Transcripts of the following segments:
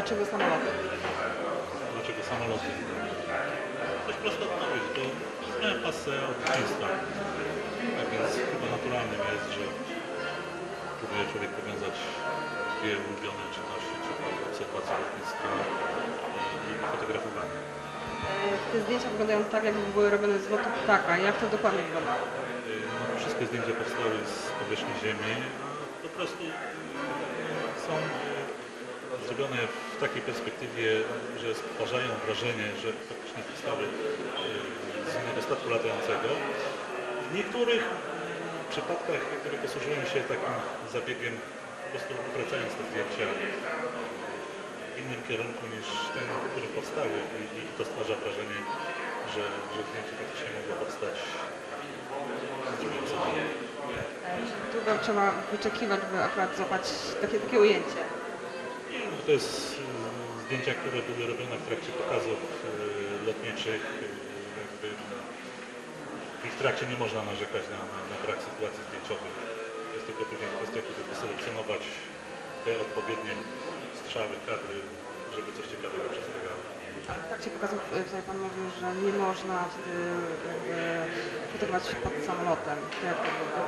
dlaczego samoloty? Dlaczego samoloty? Dość prosta odpowiedź, bo znałem pasę od dzieciństwa. Tak więc chyba naturalnym jest, że próbuje człowiek powiązać dwie ulubione czynności, czyli obserwację lotnictwa i fotografowanie. Te zdjęcia wyglądają tak, jakby były robione z lotu ptaka. Jak to dokładnie wygląda? No, wszystkie zdjęcia powstały z powierzchni Ziemi, a po prostu są zrobione w takiej perspektywie, że stwarzają wrażenie, że faktycznie powstały y, z innego statku latającego. W niektórych przypadkach które posłużyłem się takim zabiegiem, po prostu obracając te zdjęcia w innym kierunku niż ten, w którym powstały i, i to stwarza wrażenie, że, że zdjęcie faktycznie mogło powstać Długo trzeba wyczekiwać, by akurat złapać takie, takie ujęcie. To jest y, zdjęcia, które były robione w trakcie pokazów y, lotniczych. y, Jakby w ich trakcie nie można narzekać na, na, na brak sytuacji zdjęciowych. Jest tylko później kwestia, kiedy wyselekcjonować te odpowiednie strzały, kadry, żeby coś ciekawego przedstawiało. A w trakcie pokazów e, tutaj Pan mówił, że nie można wtedy fotografować pod samolotem. Jak to było?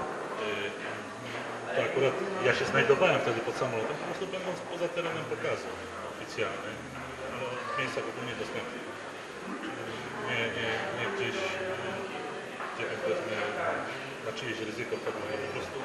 to akurat ja się znajdowałem wtedy pod samolotem, po prostu będąc poza terenem pokazu oficjalnym, ale w miejscach ogólnie dostępnych. Nie, nie, nie gdzieś, e, gdzie jakby e, na czyjeś ryzyko wpadło, po prostu